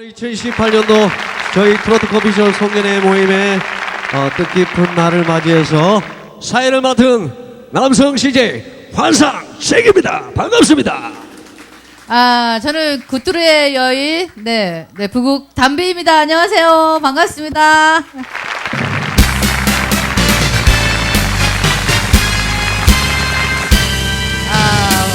2018년도 저희 트로트 커피숍 송년회 모임의 어, 뜻깊은 날을 맞이해서 사회를 맡은 남성 CJ 환상 세기입니다. 반갑습니다. 아, 저는 구뚜루의 여인, 네, 네, 부국 담비입니다. 안녕하세요. 반갑습니다. 아,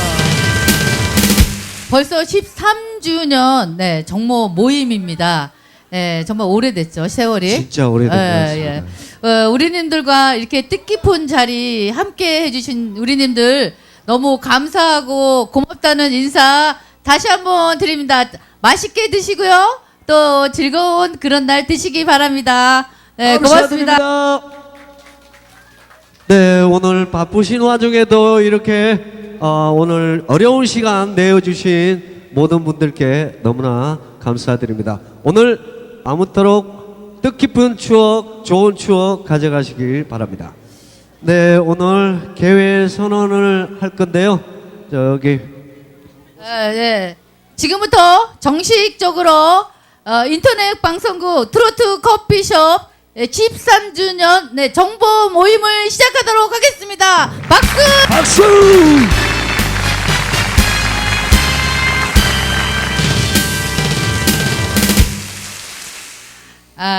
벌써 13 주년, 네, 정모 모임입니다. 네, 정말 오래됐죠, 세월이. 진짜 오래된 것 같습니다. 예. 어, 우리님들과 이렇게 뜻깊은 자리 함께 해주신 우리님들 너무 감사하고 고맙다는 인사 다시 한번 드립니다. 맛있게 드시고요. 또 즐거운 그런 날 되시기 바랍니다. 네, 고맙습니다. 네, 오늘 바쁘신 와중에도 이렇게 어, 오늘 어려운 시간 내어주신 모든 분들께 너무나 감사드립니다. 오늘 아무쪼록 뜻깊은 추억, 좋은 추억 가져가시길 바랍니다. 네, 오늘 개회 선언을 할 건데요. 저기 예, 예. 지금부터 정식적으로 어, 인터넷 방송국 트로트 커피숍 예, 13주년 네, 정보 모임을 시작하도록 하겠습니다.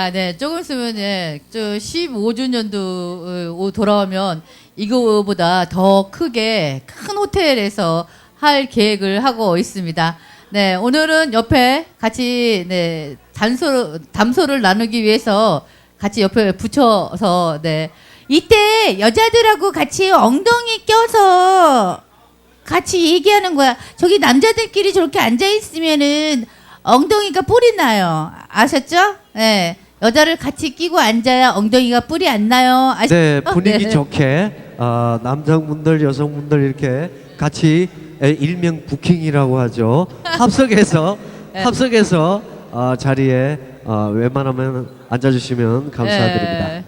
아, 네. 조금 있으면, 예, 저 15주년도 돌아오면 이거보다 더 크게 큰 호텔에서 할 계획을 하고 있습니다. 네. 오늘은 옆에 같이, 네, 단소, 담소를 나누기 위해서 같이 옆에 붙여서, 네. 이때 여자들하고 같이 엉덩이 껴서 같이 얘기하는 거야. 저기 남자들끼리 저렇게 앉아 있으면은 엉덩이가 뿔이 나요. 아셨죠? 네. 여자를 같이 끼고 앉아야 엉덩이가 뿔이 안 나요. 아시죠? 네, 분위기 네. 좋게 어, 남성분들, 여성분들 이렇게 같이 에, 일명 부킹이라고 하죠. 합석해서 네. 합석해서 어, 자리에 어, 웬만하면 앉아주시면 감사드립니다. 에,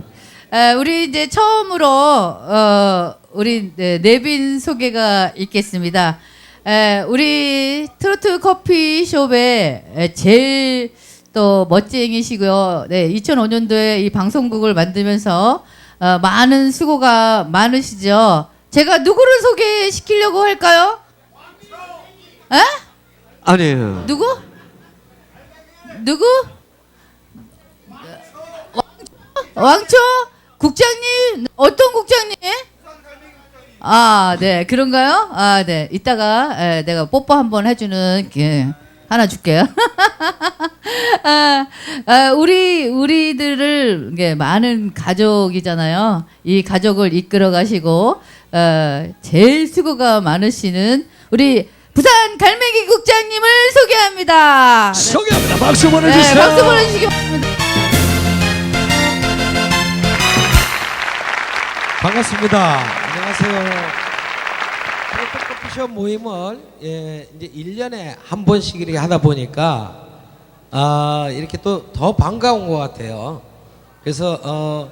에, 우리 이제 처음으로 어, 우리 네, 내빈 소개가 있겠습니다. 에, 우리 트로트 커피숍의 에, 제일 또 멋쟁이시고요. 네, 2005년도에 이 방송국을 만들면서 어, 많은 수고가 많으시죠. 제가 누구를 소개시키려고 할까요? 에? 아니에요. 누구? 누구? 왕초? 왕초? 국장님? 어떤 국장님? 아, 네. 그런가요? 아, 네. 이따가 에, 내가 뽀뽀 한번 해주는 게 하나 줄게요. 아, 아, 우리 우리들을 이게 많은 가족이잖아요. 이 가족을 이끌어 가시고 어, 제일 수고가 많으시는 우리 부산 갈매기 국장님을 소개합니다. 소개합니다. 박수 네, 보내주세요. 박수 보내주시기 바랍니다. 반갑습니다. 안녕하세요. 커피숍 모임을 예, 이제 1년에 한 번씩 이렇게 하다 보니까 아, 이렇게 또 더 반가운 것 같아요. 그래서 어,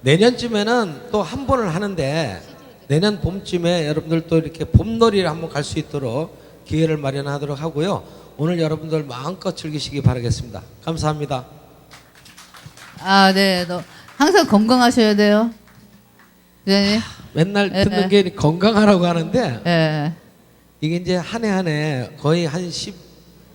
내년쯤에는 또 한 번을 하는데 내년 봄쯤에 여러분들 또 이렇게 봄놀이를 한번 갈 수 있도록 기회를 마련하도록 하고요. 오늘 여러분들 마음껏 즐기시기 바라겠습니다. 감사합니다. 아, 네. 너 항상 건강하셔야 돼요. 네. 맨날 예, 듣는 예. 게 건강하라고 하는데 예. 이게 이제 한 해 한 해 거의 한 10,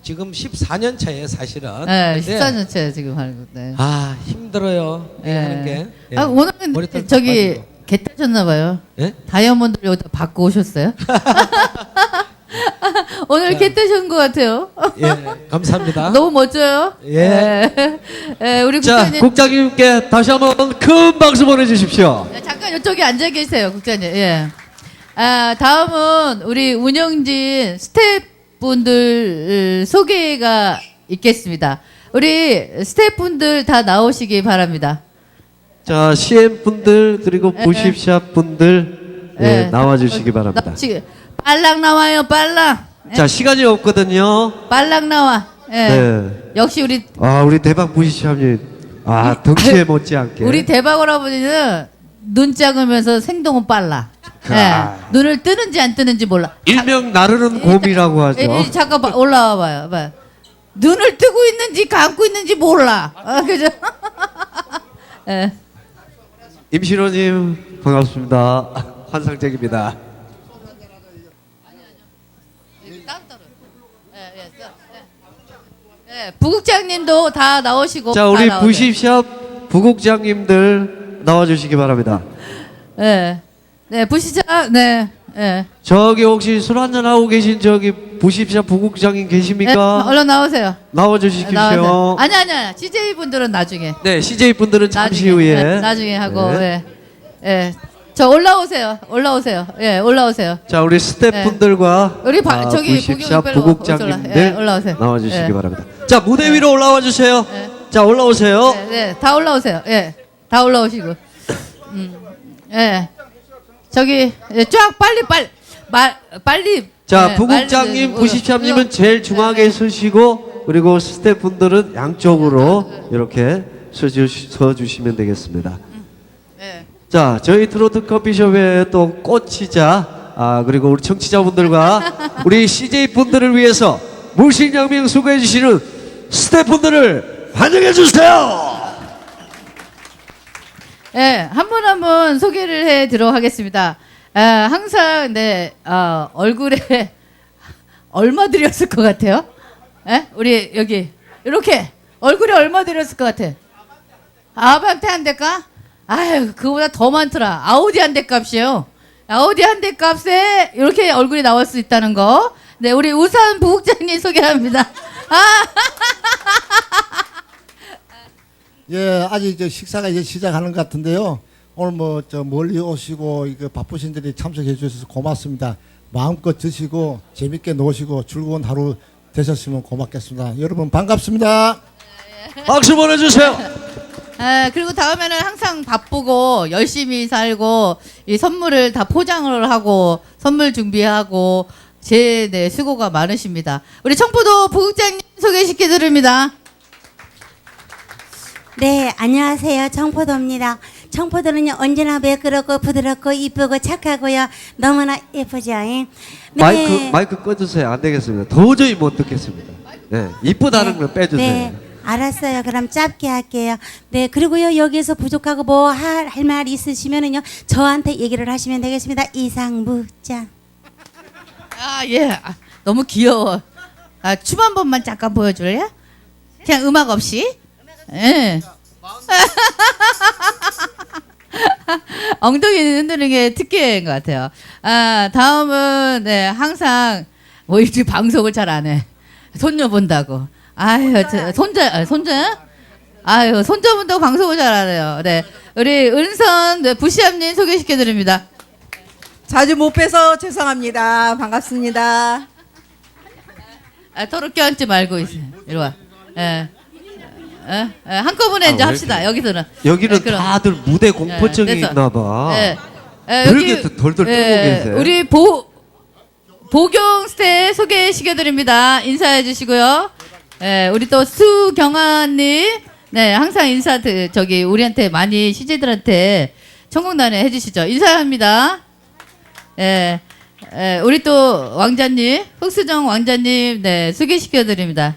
지금 14년 차예요, 사실은. 네, 근데 14년째 지금 하는 거. 네. 아, 힘들어요. 예. 하는 게. 예. 아, 오늘은 머리털 저기 다개 타셨나 봐요. 빠지고. 예? 다이아몬드를 여기다 받고 오셨어요? 오늘 개 타신 것 같아요. 예. 감사합니다. 너무 멋져요. 예. 예. 예, 우리 자, 국장님. 국장님께 다시 한번 큰 박수 보내주십시오. 네, 잠깐 이쪽에 앉아 계세요, 국장님. 예. 아, 다음은 우리 운영진 스태프분들 소개가 있겠습니다. 우리 스태프분들 다 나오시기 바랍니다. 자, CM 분들 그리고 예. 부십샵 분들 예, 예. 나와주시기 바랍니다. 나, 지금 빨랑 나와요, 빨랑. 예, 자, 시간이 없거든요. 빨랑 나와. 예. 네. 역시 우리 아, 우리 대박 부십샵님. 아, 덩치에 못지않게. 우리 대박 오라버니는 눈 작으면서 생동은 빨라. 예. 아. 눈을 뜨는지 안 뜨는지 몰라. 일명 나르는 곰이라고 하죠. 예, 예, 잠깐 봐, 올라와 봐요. 봐. 눈을 뜨고 있는지 감고 있는지 몰라. 아, 그죠? 예. 임신호님 반갑습니다. 환상적입니다. 예, 부국장님도 다 나오시고. 자다 우리. 부십샵 부국장님들 나와주시기 바랍니다. 예. 네, 부시장, 네, 예. 저기 혹시 술 한잔 하고 계신 저기 부십샵 부국장님 예, 계십니까? 얼른 나오세요. 나와주십시오. 나오세요. 아니, 아니, 아니. CJ 분들은 나중에. 네, CJ 분들은 잠시 나중에, 후에 네, 나중에 하고, 네. 예. 예. 저 올라오세요. 올라오세요. 예, 올라오세요. 자 우리 스태프분들과 네. 우리 바- 저기 부십샵 부국장님들 예, 올라오세요. 나와주시기 예. 바랍니다. 자 무대 위로 올라와 주세요. 네. 자 올라오세요. 네, 네, 다 올라오세요. 예, 다 올라오시고. 음, 예. 저기 예, 쫙 빨리 빨리 말 빨리. 자 예, 부국장님, 빨리- 부십샵님은 어, 제일 중앙에 서시고 그리고 스태프분들은 양쪽으로 이렇게 서주, 서주시면 되겠습니다. 예. 자 저희 트로트 커피숍의 또 꽃이자 아 그리고 우리 청취자분들과 우리 CJ 분들을 위해서 물신양명 수고해 주시는 스태프분들을 환영해 주세요. 예, 한분 한 분 소개를 해 하겠습니다. 아, 항상 네 어, 얼굴에 얼마 들였을 것 같아요? 예? 우리 여기 이렇게 얼굴에 얼마 들였을 것 같아? 아반떼 한 대가? 아유 그거보다 더 많더라. 아우디 한 대 값이요. 아우디 한 대 값에 이렇게 얼굴이 나올 수 있다는 거. 네, 우리 우산 부국장님 소개합니다. 아, 예, 아직 저 식사가 이제 시작하는 것 같은데요. 오늘 뭐 저 멀리 오시고 이거 바쁘신들이 참석해 주셔서 고맙습니다. 마음껏 드시고 재밌게 노시고 즐거운 하루 되셨으면 고맙겠습니다. 여러분 반갑습니다. 박수 보내주세요. 아, 그리고 다음에는 항상 바쁘고 열심히 살고 이 선물을 다 포장을 하고 선물 준비하고 제 네, 수고가 많으십니다. 우리 청포도 부국장님 소개시켜 드립니다. 네, 안녕하세요. 청포도입니다. 청포도는요, 언제나 매끄럽고 부드럽고 이쁘고 착하고요. 너무나 예쁘죠. 예? 네. 마이크 마이크 꺼주세요. 안 되겠습니다. 도저히 못 듣겠습니다. 네, 이쁘다는 걸 빼주세요. 네, 알았어요. 그럼 짧게 할게요. 네, 그리고요, 여기에서 부족하고 뭐 할 말 있으시면은요, 저한테 얘기를 하시면 되겠습니다. 이상무자. 아, 예. 아, 너무 귀여워. 아, 춤 한 번만 잠깐 보여줄래? 그냥 음악 없이? 예. 엉덩이 흔드는 게 특기인 것 같아요. 아, 다음은, 네, 항상, 뭐, 일찍 방송을 잘 안 해. 손녀 본다고. 아유, 저, 손자, 아, 손자? 아유, 손자 본다고 방송을 잘 안 해요. 네. 우리 은선, 네, 부시암님 소개시켜 드립니다. 자주 못 뵈서 죄송합니다. 반갑습니다. 아, 서로 껴앉지 말고 있어요. 이리 와. 예. 예, 예, 한꺼번에 아, 이제 왜 합시다. 여기서는. 여기는 예, 그럼. 다들 무대 공포증이 예, 됐어. 있나 봐. 예. 예, 그러게 또 덜덜 떨고 계세요. 우리 보 보경 스태 소개시켜 드립니다. 인사해 주시고요. 예, 우리 또 수경아님, 네, 항상 인사 드, 저기 우리한테 많이 시제들한테 청공단에 해주시죠. 인사합니다. 예, 예, 우리 또 왕자님, 흑수정 왕자님, 네, 소개시켜 드립니다.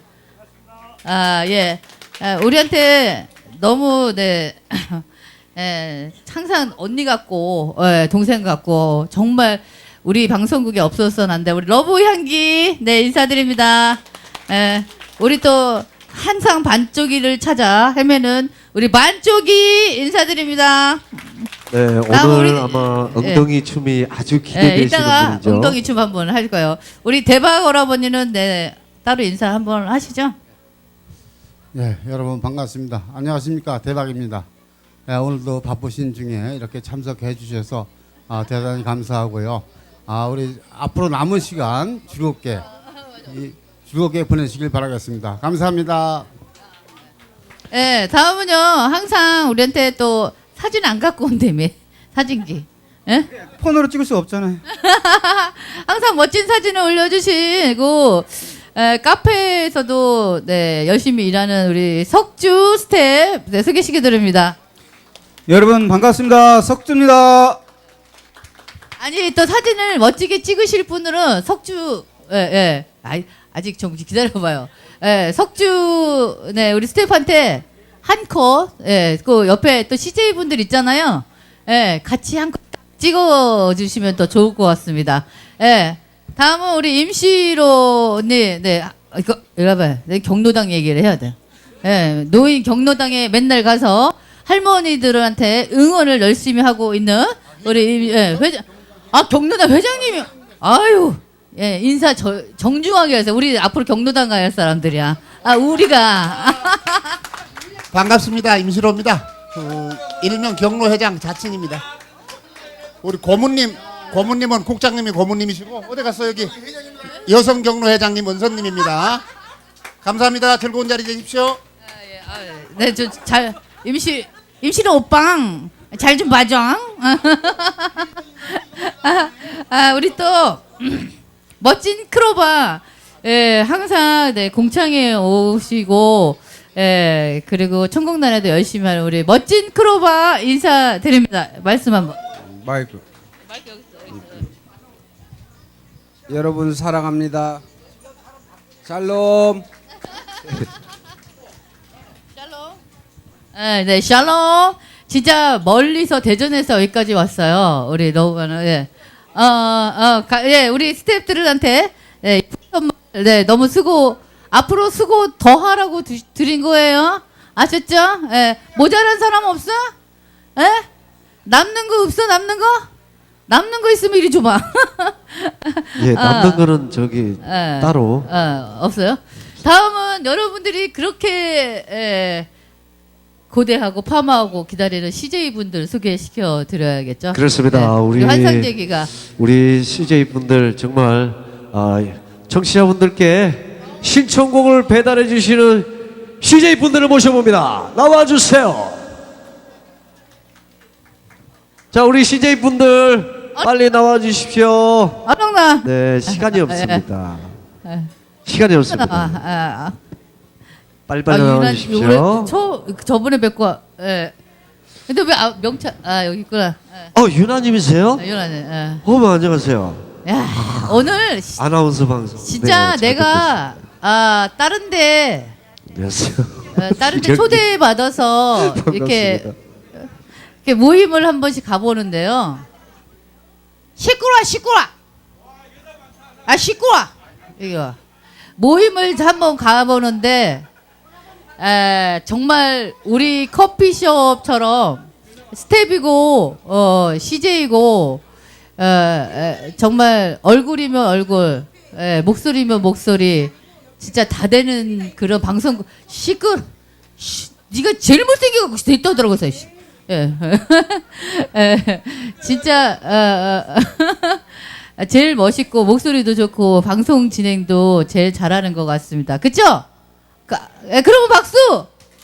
아, 예. 아, 우리한테 너무, 네, 예, 항상 언니 같고, 예, 동생 같고, 정말 우리 방송국에 없어서는 안 돼. 우리 러브 향기, 네, 인사드립니다. 예, 우리 또 항상 반쪽이를 찾아 헤매는 우리 반쪽이 인사드립니다. 네, 다음 오늘 우리- 아마 예. 엉덩이 춤이 아주 예, 기대되시는 이따가 분이죠. 엉덩이 춤 한번 할 거예요. 우리 대박 오라버니는 네, 따로 인사 한번 하시죠. 네, 여러분 반갑습니다. 안녕하십니까 대박입니다. 네, 오늘도 바쁘신 중에 이렇게 참석해 주셔서 아, 대단히 감사하고요. 아, 우리 앞으로 남은 시간 즐겁게 이, 즐겁게 보내시길 바라겠습니다. 감사합니다. 예, 다음은요. 항상 우리한테 또 사진 안 갖고 온다며. 사진기. 예? 폰으로 찍을 수 없잖아요. 항상 멋진 사진을 올려주시고 에, 카페에서도 네, 열심히 일하는 우리 석주 스텝 네, 소개시켜 드립니다. 여러분 반갑습니다. 석주입니다. 아니 또 사진을 멋지게 찍으실 분들은 석주 예, 예. 아이, 아직 좀 기다려봐요. 예, 석주 네 우리 스태프한테 한 컷, 예, 그 옆에 또 CJ 분들 있잖아요. 예, 같이 한 컷 찍어 주시면 더 좋을 것 같습니다. 예, 다음은 우리 임시로 네, 네, 아, 이거 여러분, 네, 경로당 얘기를 해야 돼. 예, 노인 경로당에 맨날 가서 할머니들한테 응원을 열심히 하고 있는 우리 임- 예, 회장, 아 경로당 회장님이, 아유, 예, 인사 저, 정중하게 하세요. 우리 앞으로 경로당 가야 할 사람들이야. 아, 우리가. 반갑습니다. 임시로입니다. 그 일명 경로 회장 자친입니다. 우리 고문님, 고문님은 국장님이 고문님이시고 어디 갔어 여기 여성 경로 회장님 은선님입니다. 감사합니다. 즐거운 자리 되십시오. 네, 저 잘 임시 임시로 오빵 잘 좀 봐줘. 아, 아, 우리 또 멋진 크로바 예, 항상 네, 공창에 오시고 예, 그리고 천국난에도 열심히 하는 우리 멋진 크로바 인사드립니다. 말씀 한번. 마이크. 여러분 사랑합니다. 샬롬. 네, 네, 샬롬. 진짜 멀리서 대전에서 여기까지 왔어요. 우리 너무 많은, 예. 어, 어, 가, 예, 우리 스태프들한테, 예, 선물, 네, 너무 수고, 앞으로 수고 더 하라고 드, 드린 거예요. 아셨죠? 예, 모자란 사람 없어? 예? 남는 거 없어, 남는 거? 남는 거 있으면 이리 줘봐. 예, 남는 아. 거는 저기 예. 따로. 어, 없어요. 다음은 여러분들이 그렇게 에, 고대하고 파마하고 기다리는 CJ 분들 소개시켜 드려야겠죠. 그렇습니다. 네, 우리 환상대기가 우리 CJ 분들 정말 아, 청취자분들께 신청곡을 배달해 주시는 CJ 분들을 모셔봅니다. 나와 주세요. 자, 우리 CJ 분들 빨리 나와 주십시오. 아 명나 네, 시간이 없습니다. 예. 시간이 아, 없습니다. 아, 빨리빨리 아, 나와 유난- 주십시오. 저 저번에 뵙고 예. 근데 왜 아, 명찰 아 여기 있구나. 예. 어, 유나님이세요? 아, 유난히 예. 어머, 안녕하세요. 야, 오늘 시- 아나운서 방송. 진짜 네, 잘 내가 아 다른데 안녕하세요. 어, 다른 데 초대 받아서 이렇게 반갑습니다. 이렇게 모임을 한 번씩 가보는데요. 시끄러, 시끄러. 아 시끄러. 이거 모임을 한번 가보는데 에, 정말 우리 커피숍처럼 스텝이고 어, CJ고 어, 에, 정말 얼굴이면 얼굴, 에, 목소리면 목소리, 진짜 다 되는 그런 방송 시끄. 씨, 네가 제일 못생기고 있다더라고 서 예, 에, 진짜 어, 어, 제일 멋있고 목소리도 좋고 방송 진행도 제일 잘하는 것 같습니다. 그쵸? 가, 예, 그러면 박수.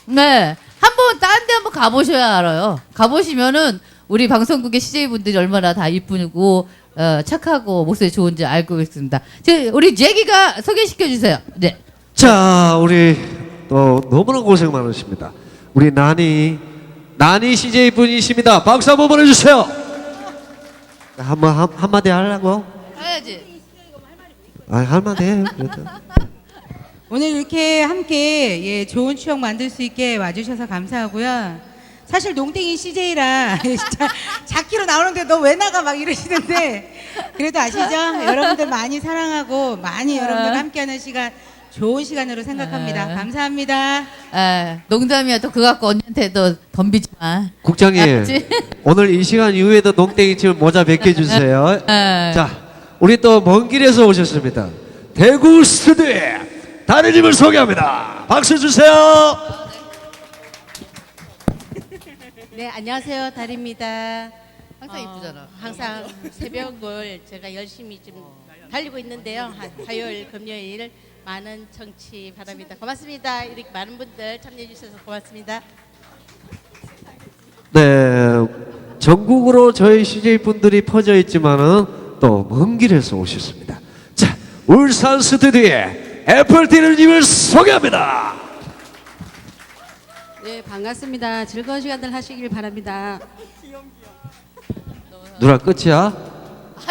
네, 한번 딴 데 한번 가보셔야 알아요. 가보시면은 우리 방송국의 CJ 분들이 얼마나 다 이쁘고 어, 착하고 목소리 좋은지 알고 있습니다. 저, 우리 제기가 소개시켜 주세요. 네. 자, 우리 또 너무나 고생 많으십니다. 우리 나니 나니 CJ 분이십니다. 박수 한번 보내주세요. 한번 한, 한마디 하려고? 가야지. 아, 한마디 해요. 그래도. 오늘 이렇게 함께 예, 좋은 추억 만들 수 있게 와주셔서 감사하고요. 사실 농땡이 CJ라 진짜 작기로 나오는데 너 왜 나가 막 이러시는데 그래도 아시죠? 여러분들 많이 사랑하고 많이 여러분들 함께하는 시간 좋은 시간으로 생각합니다. 네. 감사합니다. 에, 농담이야. 또 그거 갖고 언니한테 또 덤비지 마. 국장님, 알았지? 오늘 이 시간 이후에도 농땡이 칠 모자 벗겨 주세요. 에. 자, 우리 또 먼 길에서 오셨습니다. 대구 스튜디오에 다리님을 소개합니다. 박수 주세요. 네, 안녕하세요. 달입니다. 항상 이쁘잖아. 항상 새벽을 제가 열심히 좀 달리고 있는데요. 화- 화요일, 금요일 많은 청취 바랍니다. 고맙습니다. 이렇게 많은 분들 참여해 주셔서 고맙습니다. 네, 전국으로 저희 CJ 분들이 퍼져 있지만은 또 먼 길에서 오셨습니다. 자, 울산 스튜디오에 애플티는님을 소개합니다. 네, 반갑습니다. 즐거운 시간들 하시길 바랍니다. 누나 끝이야?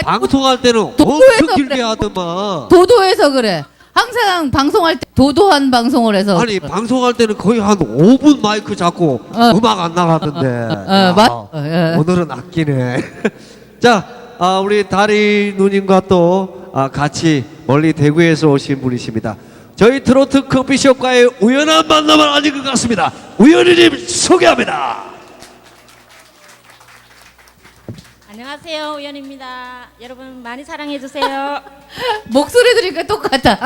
방송할 때는 도도해서 엄청 길게 그래. 하더만. 도도해서 그래. 항상 방송할 때 도도한 방송을 해서 아니 방송할 때는 거의 한 5분 마이크 잡고 어. 음악 안 나가던데. 어, 야, 맞- 어, 예. 오늘은 아끼네. 자, 아, 우리 다리 누님과 또 아, 같이 멀리 대구에서 오신 분이십니다. 저희 트로트 커피숍과의 우연한 만남을 아닌 것 같습니다. 우연히님 소개합니다. 안녕하세요. 우연입니다. 여러분 많이 사랑해 주세요. 목소리 들으니까 똑같아.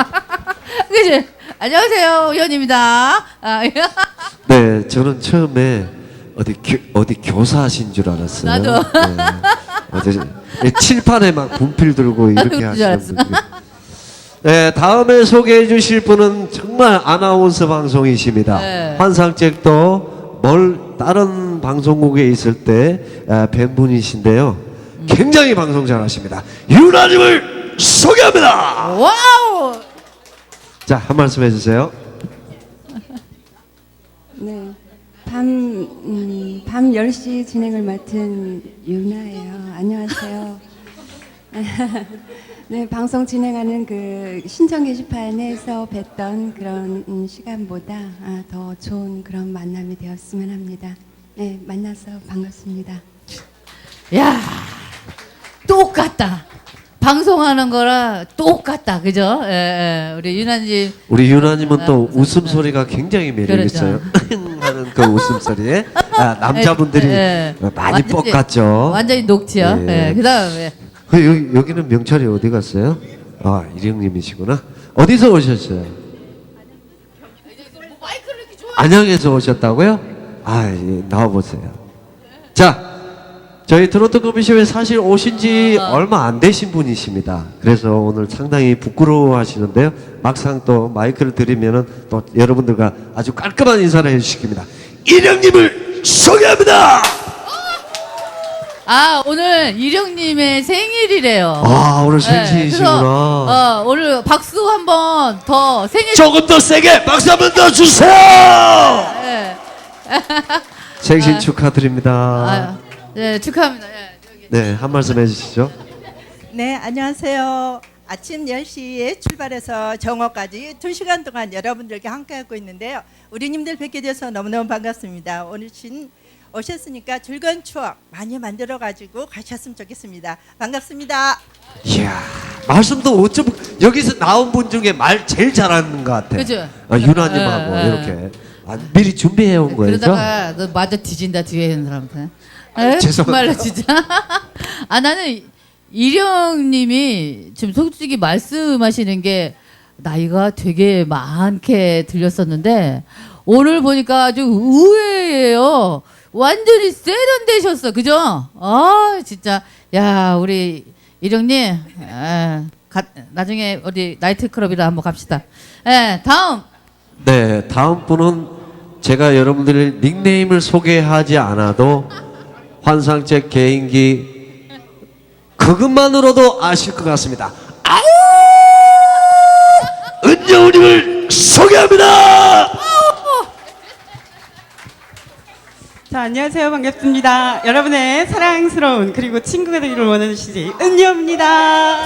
그지? 안녕하세요, 우연입니다. 아, 네, 저는 처음에 어디 교, 어디 교사하신 줄 알았어요. 나도. 네. 어디 네, 칠판에 막 분필 들고 이렇게 하시는. 분들이. 네, 다음에 소개해 주실 분은 정말 아나운서 방송이십니다. 네. 환상책도 뭘 다른 방송국에 있을 때뵌 분이신데요. 굉장히 방송 잘하십니다. 유나님을 소개합니다. 와우! 자, 한 말씀 해주세요. 네. 밤, 음, 밤 10시 진행을 맡은 유나예요. 안녕하세요. 네, 방송 진행하는 그 신청 게시판에서 뵀던 그런 음, 시간보다 아, 더 좋은 그런 만남이 되었으면 합니다. 네, 만나서 반갑습니다. 야, 똑같다. 방송하는 거랑 똑같다. 그죠? 예, 예. 우리 유나님. 우리 유나님은 또 아, 웃음소리가 굉장히 매력 그렇죠. 있어요. 하는 그 웃음소리에 아, 남자분들이 예, 예. 많이 완전히- 뻑같죠. 완전히 녹지요. 예. 예. 그 다음에. 그 여기, 여기는 명찰이 어디 갔어요? 아 일영님이시구나. 어디서 오셨어요? 안양에서 오셨다고요? 아 예, 나와 보세요. 자. 저희 트로트 커피숍에 사실 오신 지 얼마 안 되신 분이십니다. 그래서 오늘 상당히 부끄러워 하시는데요. 막상 또 마이크를 드리면은 또 여러분들과 아주 깔끔한 인사를 해주시킵니다. 일영님을 소개합니다! 아, 오늘 이령님의 생일이래요. 아, 오늘 예, 생신이시구나. 그래서, 어, 오늘 박수 한번 더 생일. 조금 더 세게 박수 한 번 더 주세요! 예. 생신 아. 축하드립니다. 아, 네, 축하합니다. 예. 네, 한 말씀 해주시죠. 네, 안녕하세요. 아침 10시에 출발해서 정오까지 2시간 동안 여러분들과 함께하고 있는데요. 우리님들 뵙게 돼서 너무너무 반갑습니다. 오늘 신 오셨으니까 즐거운 추억 많이 만들어 가지고 가셨으면 좋겠습니다. 반갑습니다. 이야, 말씀도 어쩜 여기서 나온 분 중에 말 제일 잘하는 것 같아. 그죠? 아, 유나님하고 예, 예. 이렇게 아, 미리 준비해 온 거죠. 그러다가 너 맞아 뒤진다 뒤에 있는 사람한테. 아? 죄송합니다. 정말로 진짜. 아 나는 이령님이 지금 솔직히 말씀하시는 게 나이가 되게 많게 들렸었는데 오늘 보니까 아주 의외예요. 완전히 세련되셨어, 그죠? 아 진짜 야 우리 이령님 아, 가, 나중에 어디 나이트 클럽이라 한번 갑시다. 예, 다음 네, 다음 분은 제가 여러분들 닉네임을 소개하지 않아도 환상책 개인기 그것만으로도 아실 것 같습니다. 아우! 은정우님을 소개합니다. 자, 안녕하세요. 반갑습니다. 여러분의 사랑스러운 그리고 친구가 되기를 원하는 CJ 은유입니다.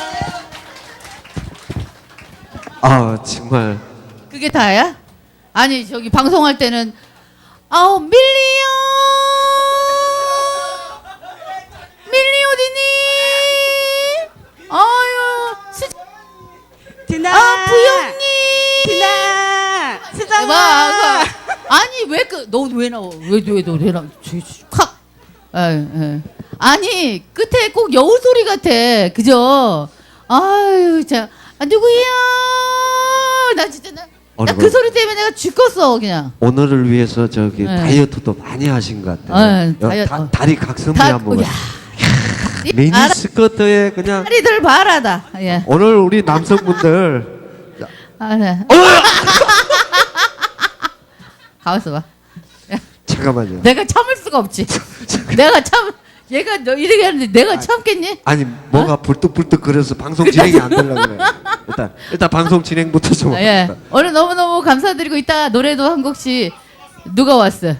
아 정말 그게 다야? 아니 저기 방송할 때는 아우 밀리요 밀리 어디니? 아유 수... 디나! 아 부영님 디나! 수정아! 봐, 그, 그너왜 나와 왜왜너왜 나와 확 에, 에. 아니 끝에 꼭 여우 소리 같아 그죠? 아유 자 아, 누구야? 나 진짜 나 어느 그 거- 소리 때문에 내가 죽겠어 그냥. 오늘을 위해서 저기 네. 다이어트도 많이 하신 것 같아요. 네, 다이어트. 다, 다리 각선미 다- 한번. 야. 미니 알아. 스커트에 그냥 다리들 바라다. 예. 오늘 우리 남성분들 아, 네. 어! 가만있어 봐. 잠깐만요. 내가 참을 수가 없지. 내가 참 얘가 너 이렇게 하는데 내가 참겠니? 아니 뭐가 불뚝불뚝 그래서 방송 진행이 안 되려고 그래. 일단 일단 방송 진행부터 좀. 아, 예. 합시다. 오늘 너무너무 감사드리고 이따 노래도 한 곡씩 누가 왔어?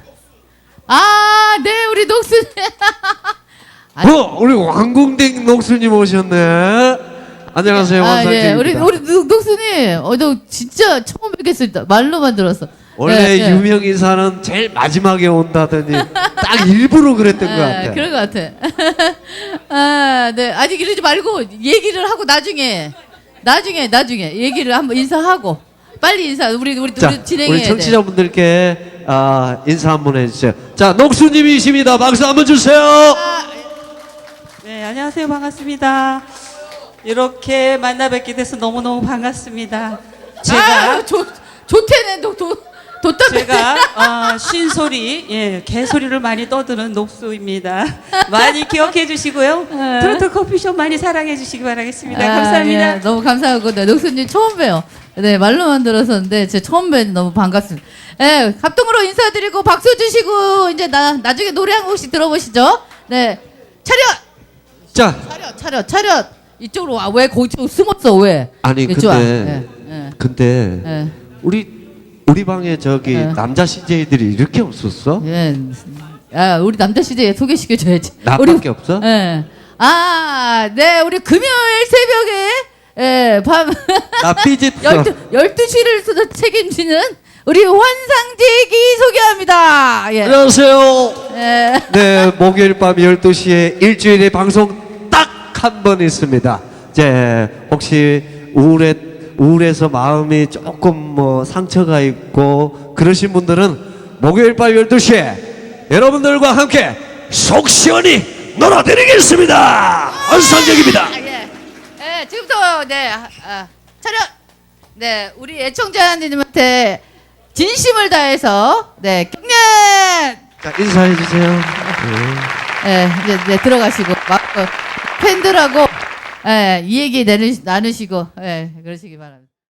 아, 네, 우리 녹순. 어, 우리 왕궁댕 녹수님 오셨네. 안녕하세요, 아, 예. 우리 우리 녹- 녹수님, 어, 너 진짜 처음 뵙겠습니다. 말로만 들었어. 원래 예, 예. 유명 인사는 제일 마지막에 온다더니 딱 일부러 그랬던 것 아, 같아. 그런 것 같아. 아, 네. 아직 이러지 말고 얘기를 하고 나중에 나중에 나중에 얘기를 한번 인사하고 빨리 인사. 우리 우리 자, 우리 진행해야 우리 돼. 청취자분들께 아, 인사 한번 해주세요. 자, 녹수님이십니다. 박수 한번 주세요. 네, 안녕하세요. 반갑습니다. 이렇게 만나 뵙게 돼서 너무너무 반갑습니다. 제가 아, 좋 좋대네. 도 도딱 제가 어, 쉰소리, 예, 개소리를 많이 떠드는 녹수입니다. 많이 기억해 주시고요. 네. 트로트 커피숍 많이 사랑해 주시기 바라겠습니다. 아, 감사합니다. 예, 너무 감사하고 네, 녹수님 처음 봬요. 네 말로만 들었었는데 제 처음 뵈 너무 반갑습니다. 예, 합동으로 인사드리고 박수 주시고 이제 나 나중에 노래 한 곡씩 들어보시죠. 네 차렷 자, 차렷 차렷 차렷 이쪽으로 와왜 거기 쪽 숨었어 왜? 아니 이쪽 와. 근데 예, 예. 근데 예. 우리 우리 방에 저기 예. 남자 CJ들이 이렇게 없었어? 예. 아, 우리 남자 시대 소개시켜줘야지. 나밖에 우리, 없어? 예. 아, 네, 우리 금요일 새벽에, 예, 밤, 나 삐짓. 12, 12 시를 책임지는 우리 환상제기 소개합니다. 예. 안녕하세요. 예. 네, 목요일 밤 12시에 일주일에 방송 딱 한 번 있습니다. 이제 혹시 우울해 우울해서 마음이 조금 뭐 상처가 있고 그러신 분들은 목요일 밤 12시에 여러분들과 함께 속 시원히 놀아드리겠습니다. 환상적입니다. 아, 예. 예, 지금부터, 네, 아, 아, 차렷! 네, 우리 애청자님한테 진심을 다해서, 네, 경례! 자, 인사해 주세요. 예, 이제 네, 들어가시고 막, 어, 팬들하고 예, 이 얘기 나누, 나누시고 예, 그러시기 바랍니다.